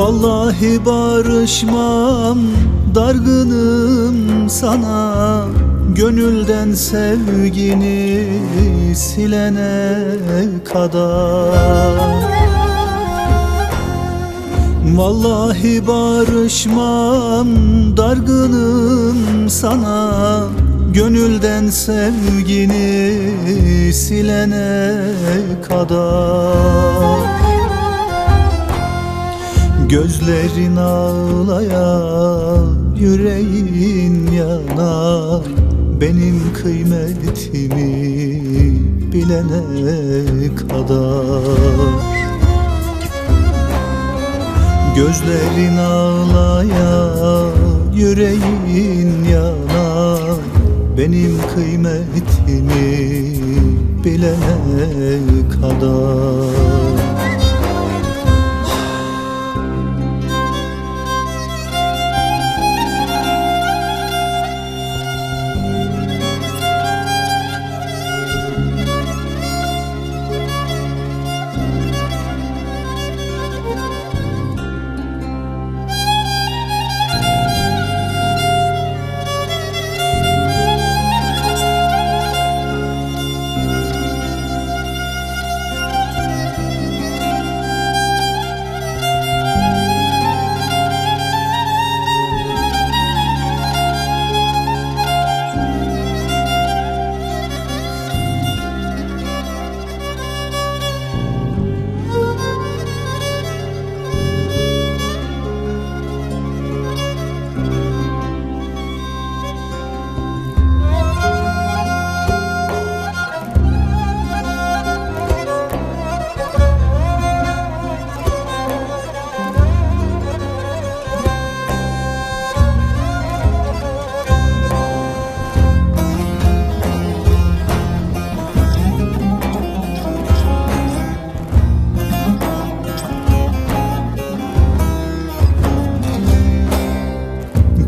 Vallahi barışmam dargınım sana. Gönülden sevgini silene kadar. Vallahi barışmam dargınım sana. Gönülden sevgini silene kadar Gözlerin ağlaya yüreğin yanar Benim kıymetimi bilene kadar. Gözlerin ağlaya yüreğin yanar Benim kıymetimi bilene kadar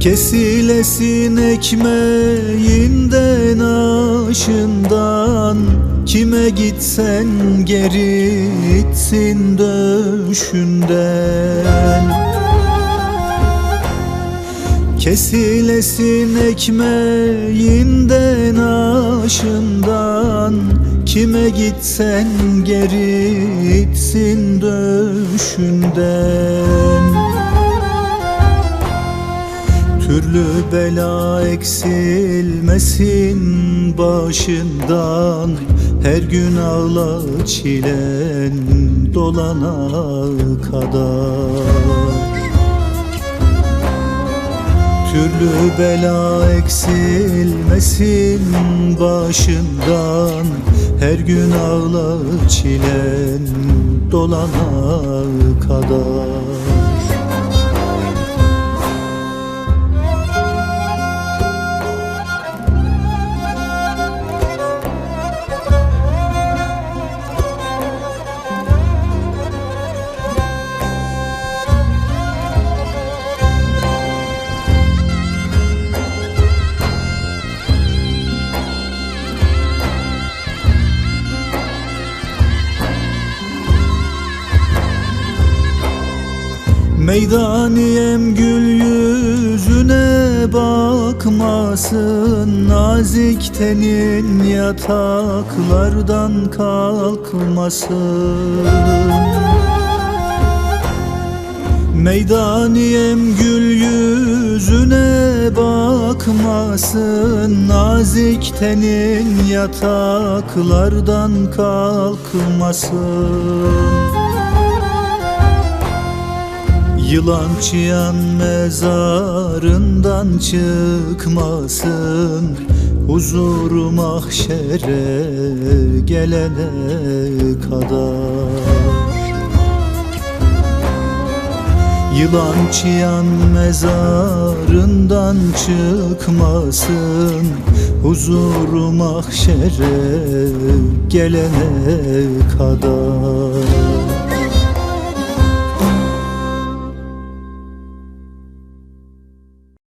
Kesilesin ekmeğinden aşından. Kime gitsen geri gitsin döşünden. Kesilesin ekmeğinden aşından. Kime gitsen geri gitsin döşünden Türlü bela eksilmesin başından. Her gün ağla çilen dolana kadar. Türlü bela eksilmesin başından. Her gün ağla çilen dolana kadar Meydaniyem gül yüzüne bakmasın Nazik tenin yataklardan kalkmasın. Meydaniyem gül yüzüne bakmasın Nazik tenin yataklardan kalkmasın Yılan çıyan mezarından çıkmasın. Huzuru mahşere gelene kadar. Yılan çıyan mezarından çıkmasın. Huzuru mahşere gelene kadar